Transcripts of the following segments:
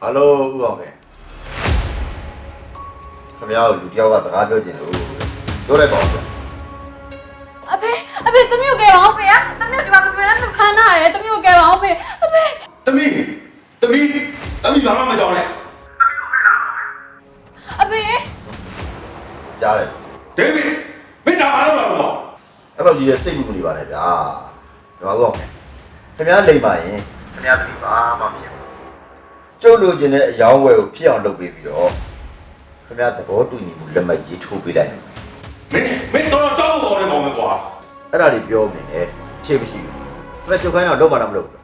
ဟယ်လိုဦးအောင်ခင်ခင်ဗျားတို့လူတစ်ယောက်ကစကားပြောချင်လို့ပြောလိုက်ပါဦးဗျအဖေအဖေသမီးကိုကဲပါအောင်ဖေ။သမီးကိုဒီမှာဖေနဲ့သူခန်းနာရဲသမီးကိုကဲပါအောင်ဖေ။အဖေတမီးတမီးတမီးဘာမှမကြောက်နဲ့အဖေကြားတယ်ဒေးဗစ်မင်းဒါဘာလုပ်လာလို့အဲ့လိုကြီးရဲ့စိတ်ကူမနေပါနဲ့ဗျာဒီမှာဦးအောင်ခင်ခင်ဗျားလိမ့်ပါရင်ခင်ဗျားသမီးဘာမှမဖြစ်ဘူး ကျုပ်လိုချင်တဲ့အယောင်းဝယ်ကိုဖြစ်အောင်လုပ်ပေးပြီးတော့ခင်ဗျားသဘောတူညီမှုလက်မှတ်ရေးထိုးပေးလိုက်မယ်မင်းမင်းတော့ကြောက်ဖို့ကောင်းနေကောင်းမယ်ကွာအဲ့ဒါတွေပြောနေတယ်ခြေမရှိဘူးခင်ဗျားချုပ်ခိုင်းတော့လုံးမတော့မလုပ်ဘူး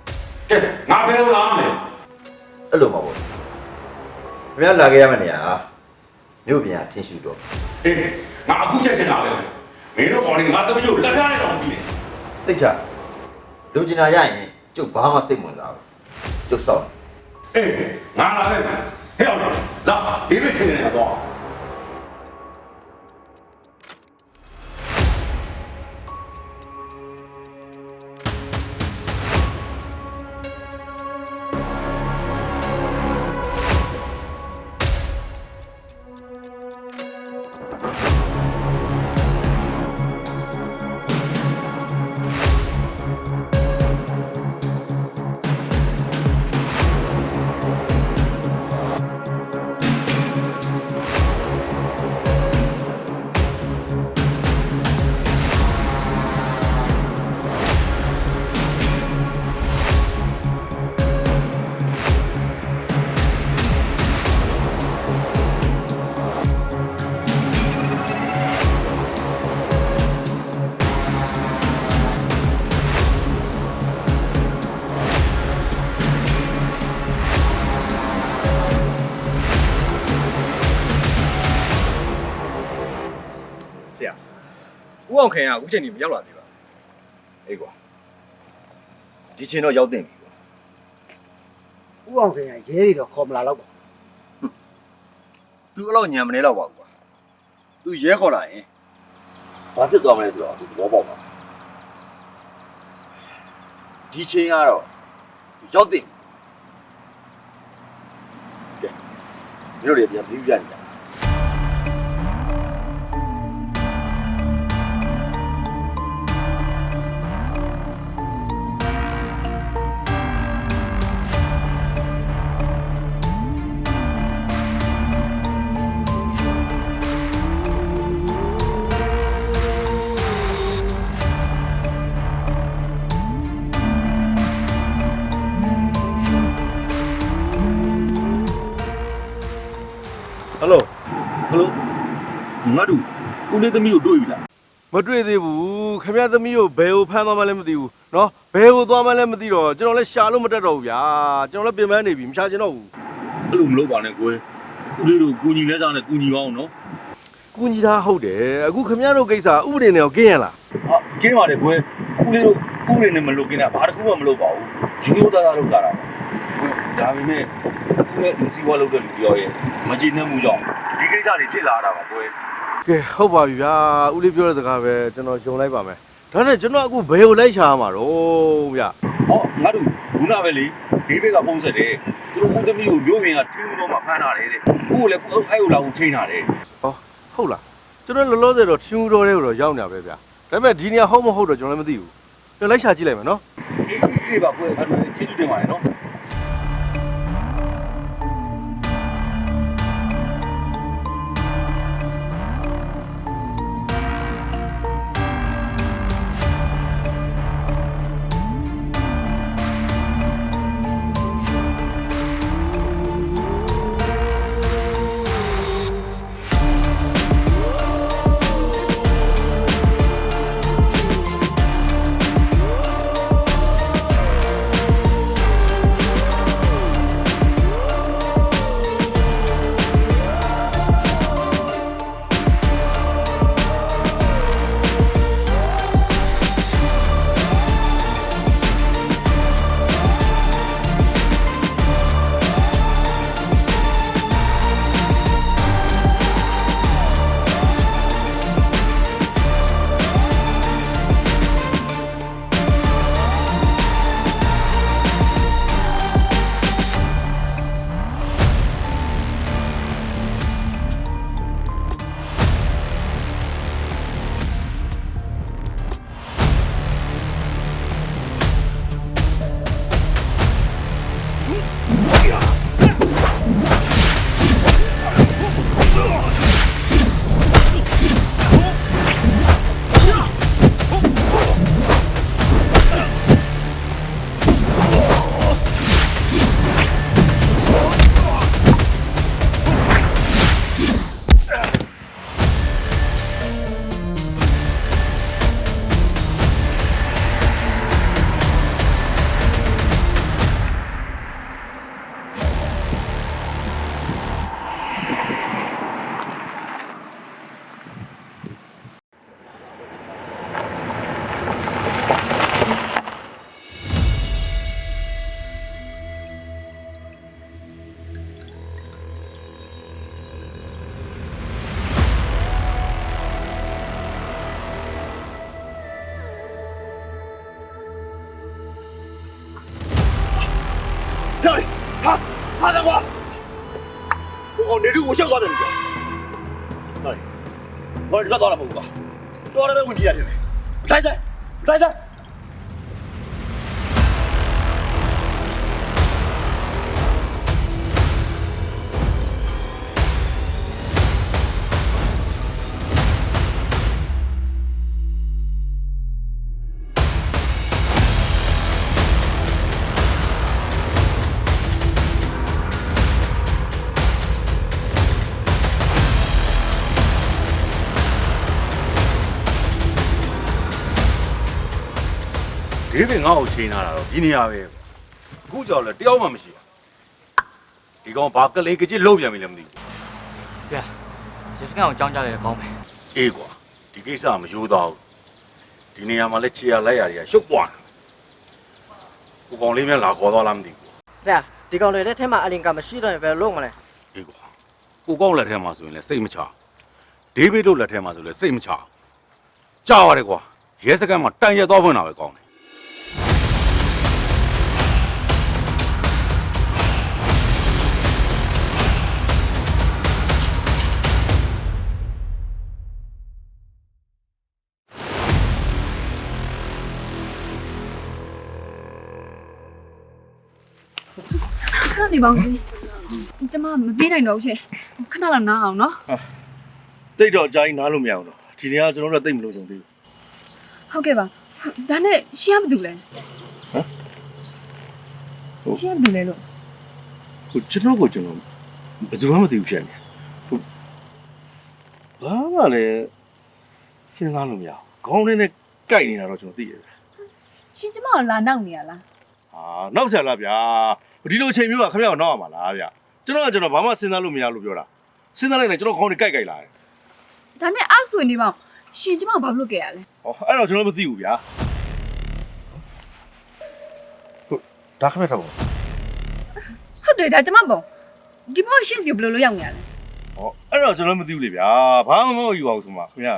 ကဲငါဘယ်လိုလာမလဲအဲ့လိုမဟုတ်ဘူးခင်ဗျားလာခဲ့ရမယ့်နေရာမြို့ပြန်ထင်းရှူတော့အေးငါအခုချက်ချင်တာပဲမင်းတို့ကောင်းနေငါတမီးကိုလက်ပြားနေတော့ပြီးတယ်စိတ်ချလူကျင်တာရရင်ကျုပ်ဘာမှစိတ်ဝင်စားဘူးကျုပ်စောင့် အေးငါလာခဲ့မယ်ဟဲ့အောင်လာဒေးဗစ်ဆင်းနေတာတော့ ဦးအောင်ခင်ကအခုချိန်ကြီးမရောက်လာသေးပါအေးကွာဒီချင်းတော့ရောက်တင်ပြီကွာဦးအောင်ခင်ကရဲတွေတော့ခေါ်မလာတော့ပါသူအဲ့လောက်ညံမနေတော့ပါဘူးကွာသူရဲခေါ်လာရင်ဘာဖြစ်သွားမလဲဆိုတော့သူသဘောပေါက်ပါဒီချင်းကတော့သူရောက်တင်ပြီကဲတို့တွေပြန်ပြီးပြနေတာ ငါတို့ဦးလေးသမီးကိုတွေ့ပြီလား မတွေ့သေးဘူးခင်ဗျားသမီးကိုဘယ်ကိုဖမ်းသွားမှလည်းမသိဘူးเนาะဘယ်ကိုသွားမှလည်းမသိတော့ကျွန်တော်လည်းရှာလို့မတတ်တော့ဘူးဗျာကျွန်တော်လည်းပြင်ပန်းနေပြီမရှာချင်တော့ဘူး အဲ့လိုမလုပ်ပါနဲ့ကွယ်ဦးလေးတို့ကူညီလဲစားနဲ့ကူညီပါအောင်နော် ကူညီတာဟုတ်တယ်အခုခင်ဗျားတို့ကိစ္စဥပဒေနဲ့ရောကင်းရလား ဟာကင်းပါတယ်ကွယ်ဦးလေးတို့ဦးလေးနဲ့မလုပ်ကင်းတာဘာတစ်ခုမှမလုပ်ပါဘူးရိုးရိုးသားသားလုပ်ကြတာပါကွယ်ဒါပေမဲ့ဦးနဲ့လူစီဝါလုပ်တဲ့လူပြောရဲ့မကြည်နှံ့မှုကြောင့်ဒီကိစ္စတွေဖြစ်လာတာပါကွယ် ကဲဟုတ်ပါပြီဗျာဦးလေးပြောတဲ့စကားပဲကျွန်တော်ယုံလိုက်ပါမယ်ဒါနဲ့ကျွန်တော်အခုဘယ်ကိုလိုက်ရှာရမှာတော့ဗျာဟောငါတို့ခုနပဲလေဒီဘက်ကပုံဆက်တယ်သူတို့ဦးသမီးကိုမျိုးမြင်ကထင်းတော့မှဖမ်းတာလေတဲ့ကိုကိုလည်းကိုအဲ့ကိုလာကိုချိန်တာလေဟောဟုတ်လားကျွန်တော်လောလောဆယ်တော့ထျူးတော်တဲ့ကိုတော့ရောက်နေပါပဲဗျာဒါပေမဲ့ဒီနေရာဟုတ်မဟုတ်တော့ကျွန်တော်လည်းမသိဘူးကျွန်တော်လိုက်ရှာကြည့်လိုက်မယ်နော်အေးအေးပါကွယ်အဲ့ဒါကျေးဇူးတင်ပါတယ်နော် ရှောက်သွားတယ်ပြောဟဲ့ဘာလို့တော့လာမဟုတ်ဘူးသွားတယ်ပဲဝင်ကြည့်ရတယ်တိုင်းတိုင်းတိုင်းတိုင်း ဒီပင်ငါ့ကိုချိန်လာတာတော့ဒီနေရာပဲအခုကြောက်လဲတယောက်မှမရှိဘူးဒီကောင်ဘာကလေးကကြစ်လုံးပြန်ပြီလည်းမသိဘူးဆရာရစကန်ကိုကြောင်းကြတယ်ကောင်းမယ်အေးကွာဒီကိစ္စမရိုးသားဘူးဒီနေရာမှာလဲခြေရလိုက်ရတွေကရှုပ်ပွားကိုကောင်လေးများလာခေါ်သွားလားမသိဘူးဆရာဒီကောင်တွေလက်ထဲမှာအလင်ကမရှိတော့ရင်ဘယ်လိုလုပ်မလဲအေးကွာကိုကောင်လက်ထဲမှာဆိုရင်လည်းစိတ်မချဒေးဗစ်တို့လက်ထဲမှာဆိုလည်းစိတ်မချကြောက်ရတယ်ကွာရဲစကန်မှာတန်ရက်သွားဖွင့်တာပဲကောင်းတယ် ပါဦးရှင်ကျမမပြေးနိုင်တော့ဘူးရှင်ခဏလောက်နားအောင်နော်တိတ်တော့အကြိုင်းနားလို့မရအောင်တော့ဒီနေရာကျွန်တော်တို့ကတိတ်မလို့ကြုံသေးဘူးဟုတ်ကဲ့ပါဒါနဲ့ရှင်ကဘာလုပ်လဲရှင်ကဘာလဲလို့ဟိုကျွန်တော်ကိုကျွန်တော်ဘယ်သူမှမသိဘူးဖြစ်နေဟိုဘာမှလည်းစဉ်းစားလို့မရအောင်ခေါင်းထဲနဲ့ကြိုက်နေတာတော့ကျွန်တော်သိရတယ်ရှင်ကျမကိုလာနောက်နေရလား ဟာနောက်ဆက်လားဗျာဒီလိုအချိန်မျိုးကခင်ဗျားကိုနောက်ရမှာလားဗျာကျွန်တော်ကကျွန်တော်ဘာမှစဉ်းစားလို့မရလို့ပြောတာစဉ်းစားလိုက်ရင်ကျွန်တော်ခေါင်းထဲကြိုက်ကြိုက်လာတယ်ဒါနဲ့အောက်ဆွေနေပါဦးရှင်ကျမကိုဘာလုပ်ခဲ့ရလဲဟောအဲ့တော့ကျွန်တော်မသိဘူးဗျာဟုတ်ဒါခက်တော့ဟုတ်တယ်ဒါကျမပုံဒီဘောရှင်စီကိုဘယ်လိုလုပ်ရောက်နေရလဲဟောအဲ့တော့ကျွန်တော်မသိဘူးလေဗျာဘာမှမဟုတ်ယူအောင်ဆိုမှခင်ဗျာ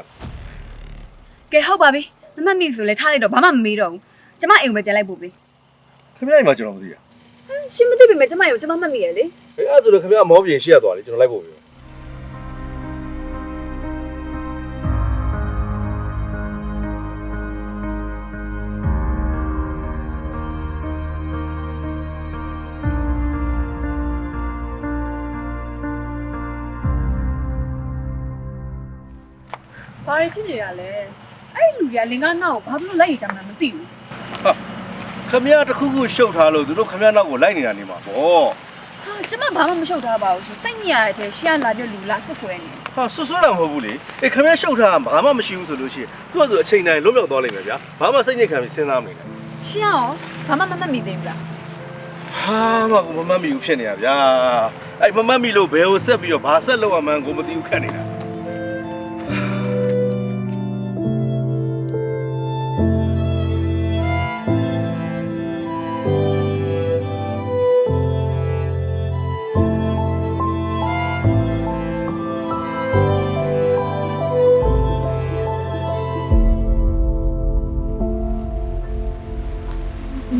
ကဲဟုတ်ပါပြီမမတ်မိဆိုလဲထားလိုက်တော့ဘာမှမမေးတော့ဘူးကျမအိမ်ကိုပဲပြန်လိုက်ပို့ပေး ခင်ဗျာ့အိမ်မှာကျွန်တော်မသိရရှင်မသိပေမဲ့ကျမကိုကျမမှတ်မိရလေအဲ့အဲ့ဆိုတော့ခင်ဗျားမောပြင်ရှိရသွားလေကျွန်တော်လိုက်ဖို့ပြောဘာတွေဖြစ်နေရလဲအဲ့ဒီလူတွေကလင်္ကာနောက်ကိုဘာလို့လိုက်ရကြမှာမသိဘူး ခင်ဗျားတစ်ခုခုရှုပ်ထားလို့သူတို့ခင်ဗျားနောက်ကိုလိုက်နေတာနေမှာပေါ့ဟာကျမဘာမှမရှုပ်ထားပါဘူးရှင်စိတ်ညစ်ရတဲ့ရှင်ကလာပြလူလာဆွဆွဲနေဟာဆွဆွတာမဟုတ်ဘူးလေအေးခင်ဗျားရှုပ်ထားတာဘာမှမရှိဘူးဆိုလို့ရှိရင်သူ့အတူအချိန်တိုင်းလွတ်မြောက်သွားလိမ့်မယ်ဗျာဘာမှစိတ်ညစ်ခံပြီးစဉ်းစားမနေနဲ့ရှင်ရောဘာမှမမှတ်မိသေးဘူးလားဟာမကူမမတ်မီဘူးဖြစ်နေတာဗျာအဲ့မမတ်မီလို့ဘယ်ကိုဆက်ပြီးတော့ဘာဆက်လုပ်ရမှန်းကိုမသိဘူးခက်နေတာ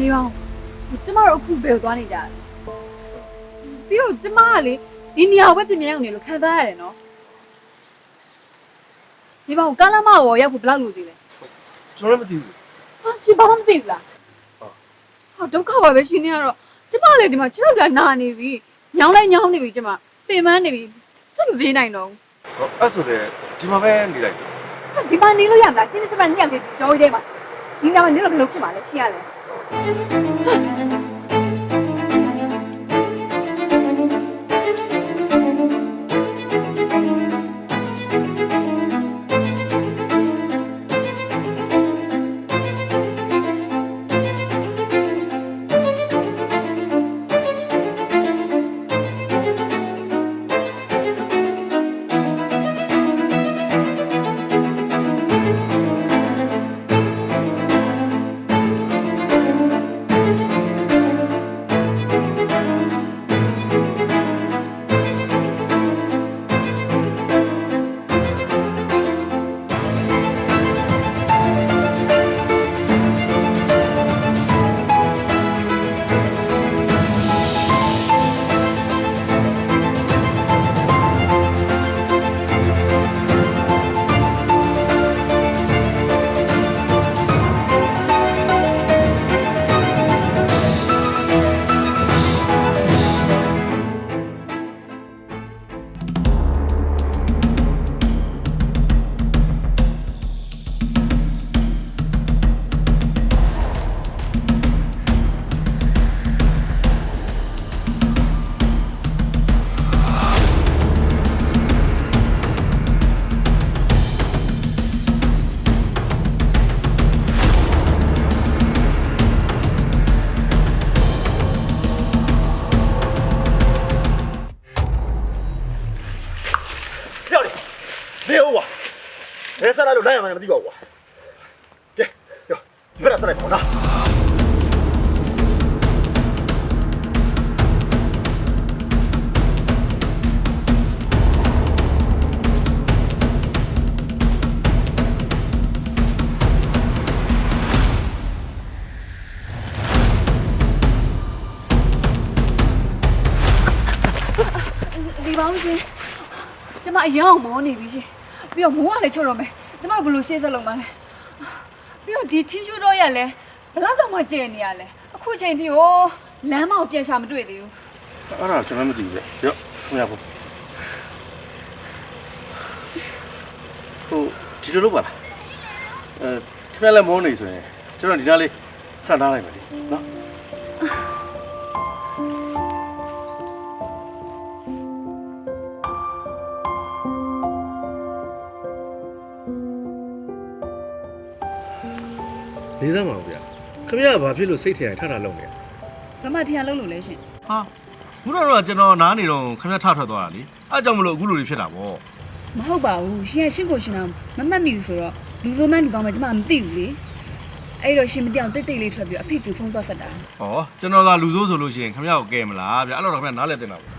နေအောင်ကျမတို့အခုဘယ်ကိုသွားနေကြလဲပြီးတော့ကျမကလေဒီနေရာကိုပဲပြင်ပြအောင်နေလို့ခံစားရတယ်နော်ဒီဘောင်ကားလမ်းမကိုရောက်ဖို့ဘယ်လောက်လိုသေးလဲကျွန်တော်လည်းမသိဘူးဟာရှင်ဘာမှမသိဘူးလားဟာဒုက္ခပါပဲရှင်နေရတော့ကျမလည်းဒီမှာခြေထောက်ကနာနေပြီညောင်းလိုက်ညောင်းနေပြီကျမပင်ပန်းနေပြီစက်မပြေးနိုင်တော့ဟောအဲ့ဆိုလေဒီမှာပဲနေလိုက်ဘူးဒီမှာနေလို့ရမလားရှင်နဲ့ကျမနှစ်ယောက်တည်းကြော်ရဲမှာဒီနာမှာနေလို့ဘယ်လိုဖြစ်မှာလဲရှင်ရလဲ ဟ ဘယ်ဆက်လာလို့လိုက်ရမှန်းမသိပါဘူးကွာကဲကြောဒီဘက်ဆက်လိုက်ပါဦးနော်ဒီပေါင်းရှင်ကျမအရအောင်မောနေပြီရှင်ပြီးတော့မိုးကလည်းချော့တော့မယ် ကျမဘယ်လိုရှေ့ဆက်လုပ်မှာလဲပြီးတော့ဒီထင်းရှူတော့ရလဲဘယ်လောက်တော့မှကျင်နေရလဲအခုချိန်ထိကိုလမ်းမကိုပြန်ရှာမတွေ့သေးဘူးအဲ့ဒါကျွန်တော်မသိဘူးလေရောခင်ဗျာဟိုဟိုဒီလိုလုပ်ပါလားအဲခင်ဗျာလည်းမောနေဆိုရင်ကျွန်တော်ဒီနားလေးထပ်ထားလိုက်ပါလေနော် လေးသားမအောင်ဗျာခင်ဗျားကဘာဖြစ်လို့စိတ်ထင်ရထထလုံးနေဘာမှထင်ရလုပ်လို့လဲရှင်ဟာခုတော့တော့ကျွန်တော်နားနေတော့ခင်ဗျားထထွက်သွားတာလေအဲကြောင့်မလို့အခုလိုတွေဖြစ်တာပေါ့မဟုတ်ပါဘူးရှင်ကရှင်းကိုရှင်တော့မမှတ်မိဘူးဆိုတော့လူဆိုးမှန်းလူကောင်းမှကျမမသိဘူးလေအဲ့တော့ရှင်မပြောင်းတိတ်တိတ်လေးထွက်ပြီးအဖေကဖုန်းသွားဆက်တာဟောကျွန်တော်သာလူဆိုးဆိုလို့ရှိရင်ခင်ဗျားကိုကဲမလားဗျာအဲ့လိုတော့ခင်ဗျားနားလဲတင်တာပေါ့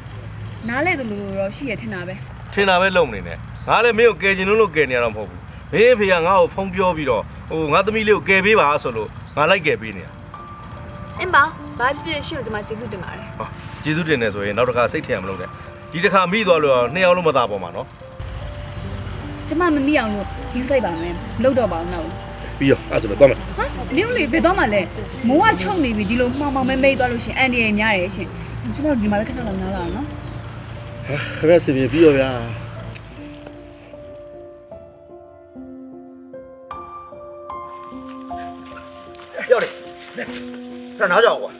နားလဲတယ်လို့တော့ရှိရထင်တာပဲထင်တာပဲလုံနေနဲ့ငါလည်းမင်းကိုကယ်ချင်လို့လို့ကယ်နေရတော့မဟုတ်ဘူး ဘေးအဖေကငါ့ကိုဖုန်းပြောပြီးတော့ဟိုငါသမီးလေးကိုကယ်ပေးပါဆိုလို့ငါလိုက်ကယ်ပေးနေတာအင်းပါဘာဖြစ်ဖြစ်ရှင်ကိုကျမကျေးဇူးတင်ပါတယ်ဟောကျေးဇူးတင်နေဆိုရင်နောက်တစ်ခါစိတ်ထင်ရမလို့နဲ့ဒီတစ်ခါမိသွားလို့တော့နှစ်ယောက်လုံးမသားပေါ်မှာနော်ကျမမမိအောင်လို့ယူဆိုင်ပါမယ်လှုပ်တော့ပါအောင်တော့ပြီးရောအဲ့ဆိုတော့သွားမယ်ဟာလင်းလေးဘယ်တော့မှလဲမိုးကချုံနေပြီဒီလိုမှောင်မှောင်မဲမဲသွားလို့ရှင်အန်ဒီရများတယ်ရှင်ကျမတို့ဒီမှာပဲခဏလောက်နားလာအောင်နော်ခင်ဗျားစီပြီးပြီးရောဗျာ တယ်ခဏနားကြအောင်ကွာ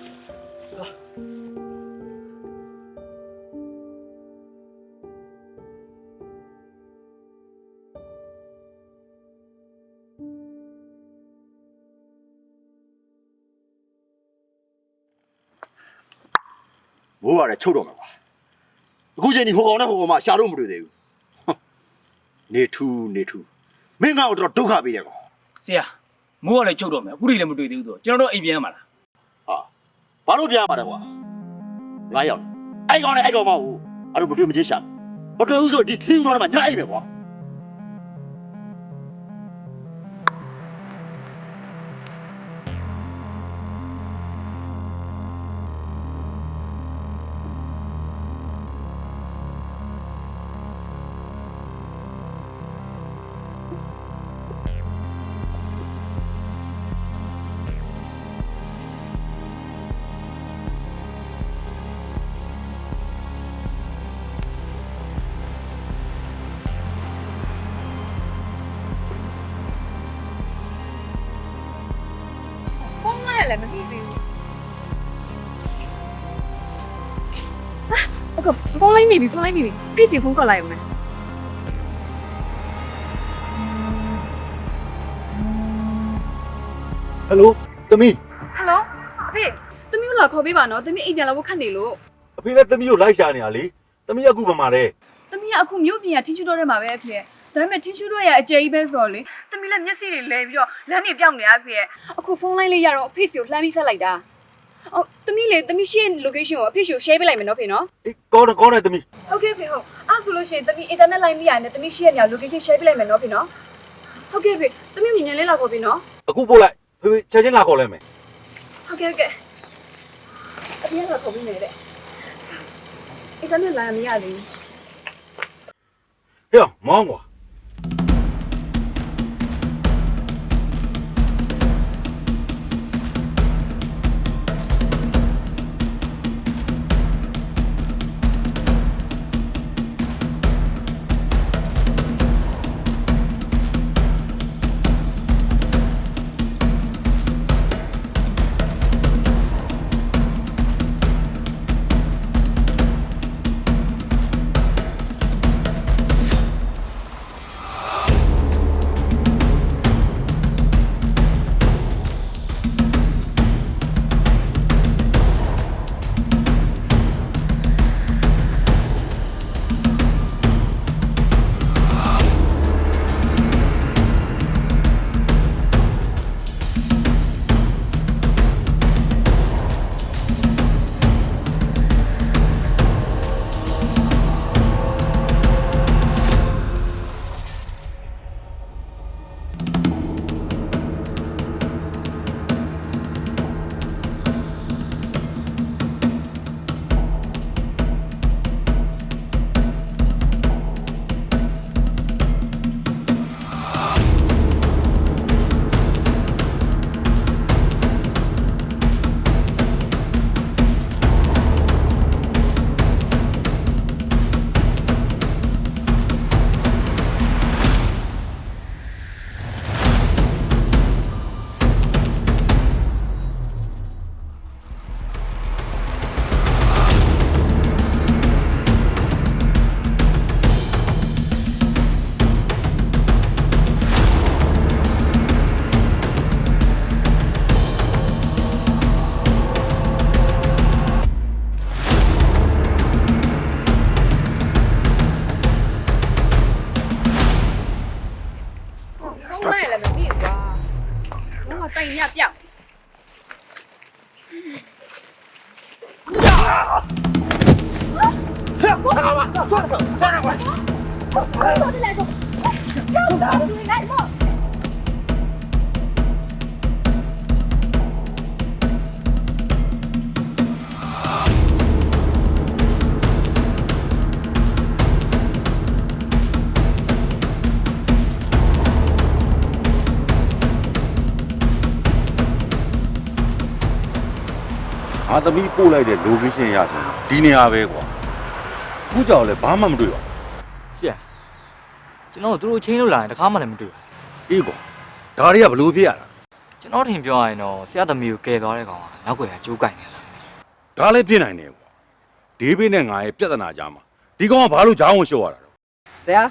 မိုးရတယ်ချုပ်တော့မှာကွာအခုချိန်ဒီဟိုကောင်နဲ့ဟိုကောင်မှရှာလို့မတွေ့သေးဘူးဟွန်းနေထူးနေထူးမင်းကတော့တော်တော်ဒုက္ခပေးတယ်ကောင်ဆရာ မိုးကလည်းချုပ်တော့မယ်အခုထိလည်းမတွေ့သေးဘူးဆိုတော့ကျွန်တော်တို့အိမ်ပြန်ရမှာလားဟာဘာလို့ပြရမှာလဲကွာငါရောက်တယ်အဲ့ကောင်နဲ့အဲ့ကောင်မဟုတ်အဲ့လိုမတွေ့မချင်းရှာမတွေ့ဘူးဆိုဒီထင်းသွားတော့မှညအိပ်ပဲကွာ လည်းမသိသေးဘူးအခုဖုန်းလိုက်နေပြီဖုန်းလိုက်နေပြီပြည့်စီဖုန်းခေါ်လိုက်အောင်မယ်ဟယ်လိုသမီးဟယ်လိုအဖေသမီးကိုလာခေါ်ပေးပါနော်သမီးအိမ်ပြန်လာဖို့ခက်နေလို့အဖေလည်းသမီးကိုလိုက်ရှာနေတာလေသမီးအခုဘာမှလဲသမီးကအခုမြို့ပြင်ကထင်းချူတော့ထဲမှာပဲအဖေ ဒါပေမဲ့ထင်းချူတော့ရဲ့အကျယ်ကြီးပဲဆိုတော့လေသမီးလည်းမျက်စိတွေလဲပြီးတော့လမ်းတွေပြောင်းနေတာအဖေအခုဖုန်းလိုင်းလေးရတော့အဖေစီကိုလှမ်းပြီးဆက်လိုက်တာအော်သမီးလေသမီးရှင်း location ကိုအဖေစီကို share ပေးလိုက်မယ်နော်ဖေနော်အေးကောင်းတယ်ကောင်းတယ်သမီးဟုတ်ကဲ့ဖေဟုတ်အဲ့ဆိုလို့ရှိရင်သမီး internet line မိရနဲ့သမီးရှင်းရနေ location share ပေးလိုက်မယ်နော်ဖေနော်ဟုတ်ကဲ့ဖေသမီးမြင်မြင်လေးလာခေါ်ပေးနော်အခုပို့လိုက်ဖေဖေချက်ချင်းလာခေါ်လိုက်မယ်ဟုတ်ကဲ့ဟုတ်ကဲ့အပြင်ကခေါ်ပေးမယ်တဲ့ internet line မရသေးဘူးဟေ့မောင်းကွာ သမီးပို့လိုက်တဲ့ location ရဆိုဒီနေရာပဲကွာခုကြောင်လည်းဘာမှမတွေ့ပါဘူးဆရာကျွန်တော်တို့သူတို့ချင်းလို့လာရင်တခါမှလည်းမတွေ့ဘူးအေးကွာဒါတွေကဘလို့ဖြစ်ရတာကျွန်တော်ထင်ပြောရရင်တော့ဆရာသမီးကိုကယ်သွားတဲ့ကောင်ကနောက်ွယ်ကကြိုးကင်နေလားဒါလည်းဖြစ်နိုင်တယ်ကွာဒေးဗစ်နဲ့ငါရဲ့ပြဿနာကြားမှာဒီကောင်ကဘာလို့ကြောင်းကိုရှော့ရတာတော့ဆရာ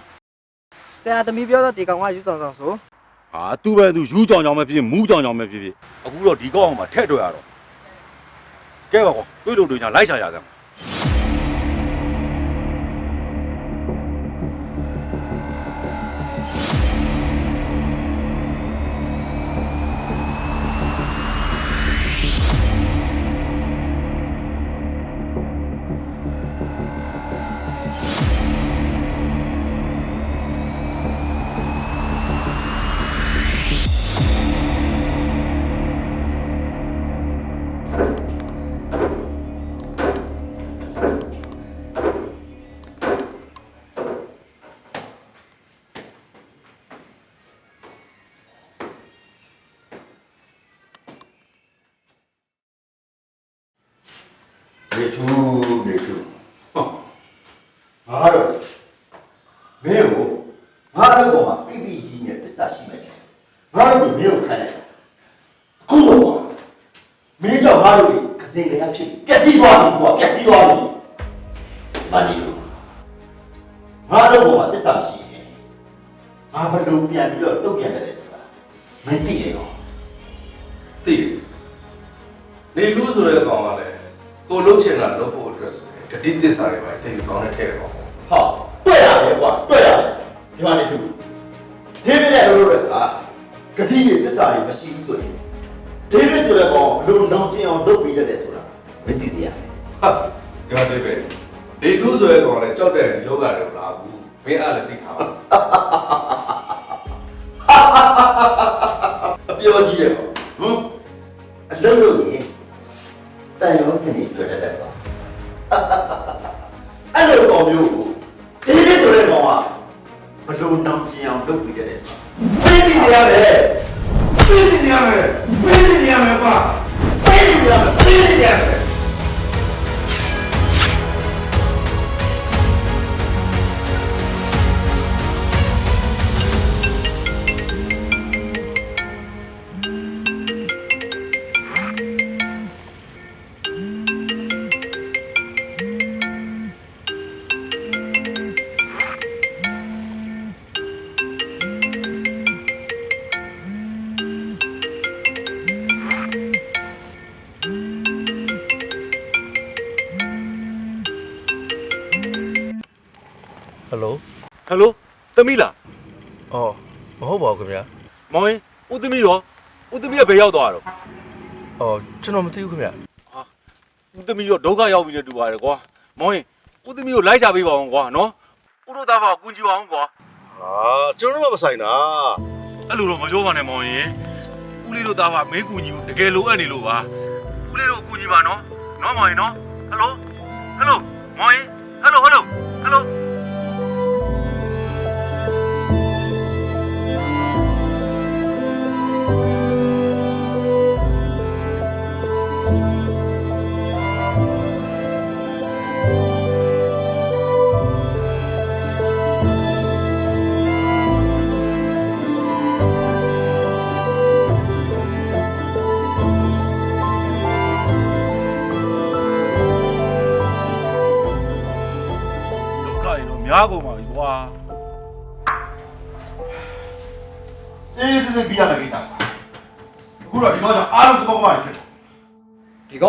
ဆရာသမီးပြောတော့ဒီကောင်ကယူဆောင်ဆောင်ဆိုဟာသူ့ပဲသူယူကြောင်ကြောင်ပဲဖြစ်ဖြစ်မူးကြောင်ကြောင်ပဲဖြစ်ဖြစ်အခုတော့ဒီကောင်ကမှထက်တွေ့ရတော့ ကဲပါကွာတွေ့လို့တွေ့ညာလိုက်ရှာရကမ်း ကိုလုံးချင်တာလုပ်ဖို့အတွက်ဆိုရင်ဂတိသစ္စာတွေပဲတိတ်ကောင်းတဲ့ထဲတယ်ကောင်ပေါ့ဟာတွေ့ရတယ်ကွာတွေ့ရတယ်ဒီမှာနေသူဒေးဗစ်နဲ့လို့ရတာဂတိတွေတစ္ဆာတွေမရှိဘူးဆိုရင်ဒေးဗစ်ဆိုတဲ့ကောင်ဘယ်လိုနောင်ကျင်အောင်လုပ်ပြီးတတ်တယ်ဆိုတာမသိစေရမယ်ဟာဒီမှာတွေ့ပဲနေလူဆိုတဲ့ကောင်ကလည်းကြောက်တဲ့လောကတွေလာဘူးမင်းအားလည်းသိထားပါအပြောကြီးတယ်ကွာဟမ်အလုပ်လုပ်ရင် တန်ရုံးစင်နေတွေ့တတ်တယ်ကွာအဲ့လိုကောင်မျိုးကိုဒေးဗစ်ဆိုတဲ့ကောင်ကဘယ်လိုနောင်ကျင်အောင်လုပ်ပြီးတတ်တယ်ဆိုတာသိစေရမယ်သိစေရမယ်သိစေရမယ်ကွာသိစေရမယ်သိစေရမယ် သမီးလားအော်မဟုတ်ပါဘူးခင်ဗျာမောင်ရင်ဦးသမီးရောဦးသမီးကဘယ်ရောက်သွားတာတော့အော်ကျွန်တော်မသိဘူးခင်ဗျာဦးသမီးရောဒုက္ခရောက်ပြီနဲ့တူပါတယ်ကွာမောင်ရင်ဦးသမီးကိုလိုက်ရှာပေးပါအောင်ကွာနော်ဦးတို့သားပါကူညီပါအောင်ကွာဟာကျွန်တော်တို့မဆိုင်တာအဲ့လိုတော့မပြောပါနဲ့မောင်ရင်ဦးလေးတို့သားပါမင်းကူညီကိုတကယ်လိုအပ်နေလို့ပါဦးလေးတို့ကူညီပါနော်နော်မောင်ရင်နော်ဟယ်လိုဟယ်လိုမောင်ရင်ဟယ်လိုဟယ်လိုဟယ်လို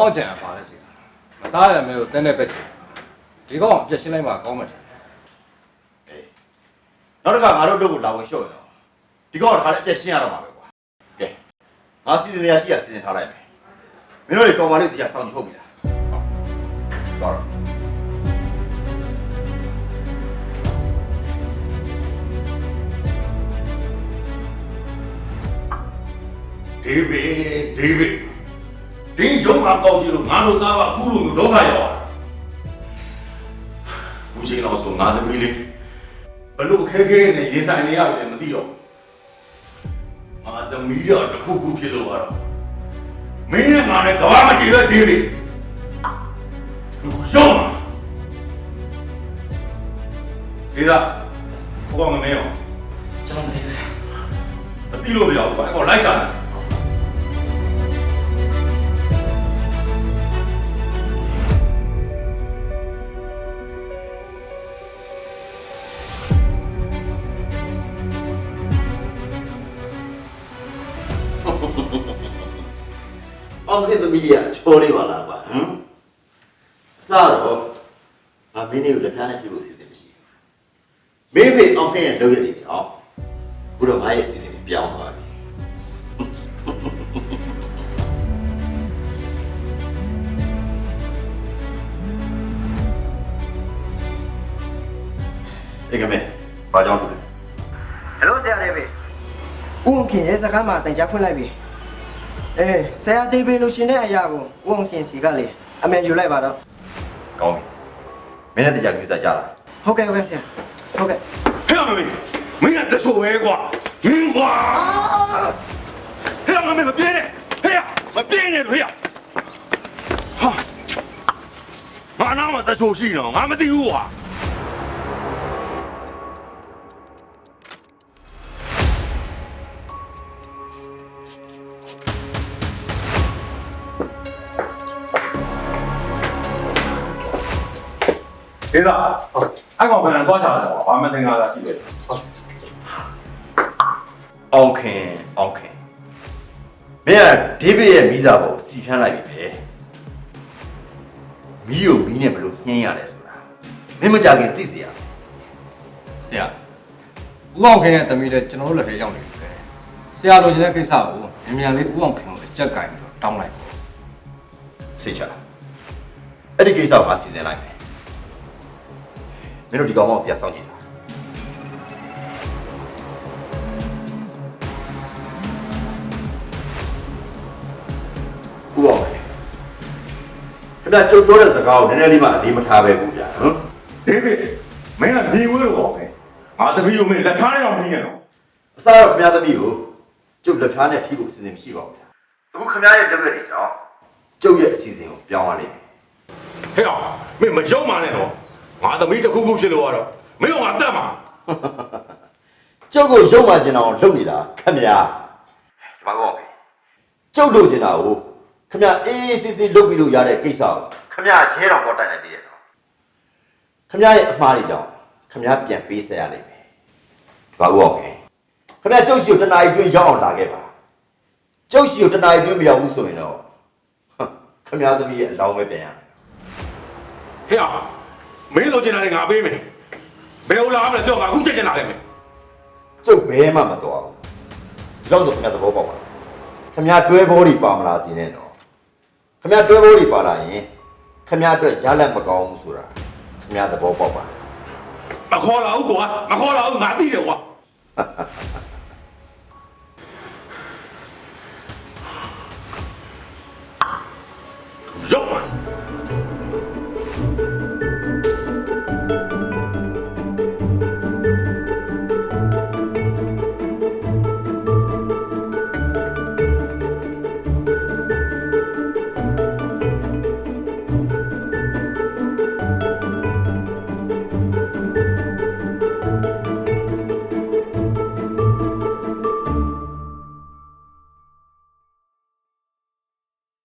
ကောင်အကြံပါလဲစီမစားရမယ်ကိုတင်းတဲ့ပက်ချင်ဒီကောင်အပြက်ရှင်းလိုက်မှကောင်းမှာတယ်နောက်တစ်ခါငါတို့လုပ်ကိုလာဝင်လျှော့ရတော့ဒီကောင်ကတခါလည်းအပြည့်ရှင်းရတော့မှာပဲကွာကဲငါစီစဉ်ရရှိရစီစဉ်ထားလိုက်မယ်မင်းတို့တွေကောင်မလေးတရားစောင့်ကြည့်ဟုတ်ပြီလားဟုတ်တော့ဒေးဗစ်ဒေးဗစ် ဒီရုံးမှာကောက်ကြည့်လို့ငါတို့သားပါအခုလိုမျိုးဒုက္ခရောက်တာခုချိန်တော့ဆိုငါသမီးလေးဘလို့ခဲခဲနဲ့ရင်ဆိုင်နေရပြီလည်းမသိတော့ငါသမီးတော့တစ်ခုခုဖြစ်လို့ကတော့မင်းနဲ့ငါနဲ့ကဘာမကြည့်ပဲဒေးဗစ်ရောဒီကဘုကောင်မမင်းရောကျွန်တော်မသိဘူးဆရာမသိလို့မရဘူးကွာအဲ့ကောင်လိုက်ရှာတယ် အောင်ခေသမီးကြီးကချောလေးပါလားကွာဟမ်အစားတော့ဗာမင်းလေးကိုလက်ဖျားနဲ့ပြဖို့စီစဉ်မရှိဘူးမင်းဖေအောင်ခေရဲ့လုပ်ရတဲ့ကြောင့်ဘုရားငါရဲ့စီစဉ်ပြောင်းသွားပြီဒီကမဲဘာကြောင့်လဲဟယ်လိုဆရာလေးပဲဥအောင်ခင်ရဲ့စကားမှာတန်ကြားဖွင့်လိုက်ပြီ အေးဆရာတေးပေးလို့ရှင်တဲ့အရာကိုဥအောင်ခင်စီကလေအမြန်ယူလိုက်ပါတော့ကောင်းပြီမင်းနဲ့တရားကြည့်စားကြလားဟုတ်ကဲ့ဟုတ်ကဲ့ဆရာဟုတ်ကဲ့ဟဲ့မမင်းမင်းကတဆိုးပဲကွာဟင်းကွာဟဲ့မမင်းမပြေးနဲ့ဟဲ့မပြေးနဲ့လို့ဟဲ့ဟာငါနာမတဆိုးရှိတော့ငါမသိဘူးကွာ အဲ့ကောင်ကလည်းသွားချတာကွာဘာမှသင်္ကားတာရှိတယ်အောင်ခင်အောင်ခင်မင်းကဒေးဗစ်ရဲ့မိစားပေါ်စီဖျန်းလိုက်ပြီပဲမီးကိုမီးနဲ့ဘယ်လိုနှင်းရလဲဆိုတာမင်းမကြခင်သိစေရမယ်ဆရာဦးအောင်ခင်ရဲ့တမီးလည်းကျွန်တော်တို့လက်ထဲရောက်နေပြီပဲဆရာလိုချင်တဲ့ကိစ္စကိုမြန်မြန်လေးဦးအောင်ခင်ကိုအကြက်ကင်ပြီးတော့တောင်းလိုက်ပါစိတ်ချအဲ့ဒီကိစ္စကိုငါစီစဉ်လိုက်မယ် မင်းတို့ဒီကောင်မကိုတရားစောင့်ကြည့်တာဥပအောင်ခင်ခင်ဗျာကြုံပြောတဲ့စကားကိုနည်းနည်းလေးမှအလေးမထားပဲဘူးဗျာနော်ဒေးဗစ်မင်းကဒီဝဲလို့ပေါ့ပဲငါတပည့်ကိုမင်းလက်ထားရအောင်ပြီးနေတော့အစားတော့ခင်ဗျားသမီးကိုကျုပ်လက်ဖျားနဲ့ထိဖို့အစီအစဉ်မရှိပါဘူးဗျာအခုခင်ဗျားရဲ့လုပ်ရတဲ့ကြောင့်ကျုပ်ရဲ့အစီအစဉ်ကိုပြောင်းရလိမ့်မယ်ဟဲ့အောင်မင်းမယုံပါနဲ့တော့ ငါသမီးတစ်ခုခုဖြစ်လို့ရတော့မင်းကငါတတ်မှာကျုပ်ကိုရုံမှကျင်အောင်လုပ်နေတာခင်ဗျာဒီမှာကောကျုပ်လို့ကျင်တာကိုခင်ဗျာအေးအေးဆေးဆေးလုပ်ပြီးလို့ရတဲ့ကိစ္စကိုခင်ဗျာရဲတော်ပေါ်တိုင်နိုင်သေးတယ်နော်ခင်ဗျာရဲ့အမှားတွေကြောင့်ခင်ဗျာပြန်ပေးဆက်ရလိမ့်မယ်ဘာလို့အောင်ခင်ဗျာကျုပ်ရှိကိုတနားရီတွင်းရောက်အောင်လာခဲ့ပါကျုပ်ရှိကိုတနားရီတွင်းမရောက်ဘူးဆိုရင်တော့ဟမ်ခင်ဗျာသမီးရဲ့အလောင်းပဲပြန်ရမယ်ဟဲ့အောင် မင်းလိုချင်တာလည်းငါပေးမယ်ဘယ်လိုလာမလဲတော့ငါအခုချက်ချင်လာခဲ့မယ်ကျုပ်ဘဲမှမတော်ဘူးဒီလောက်ဆိုခင်ဗျာသဘောပေါက်ပါလားခင်ဗျာတွဲဘောတွေပါမလားစီနဲ့တော့ခင်ဗျာတွဲဘောတွေပါလာရင်ခင်ဗျာအတွက်ရလက်မကောင်းဘူးဆိုတာခင်ဗျာသဘောပေါက်ပါလားမခေါ်လာဘူးကွာမခေါ်လာဘူးငါသိတယ်ကွာရုပ်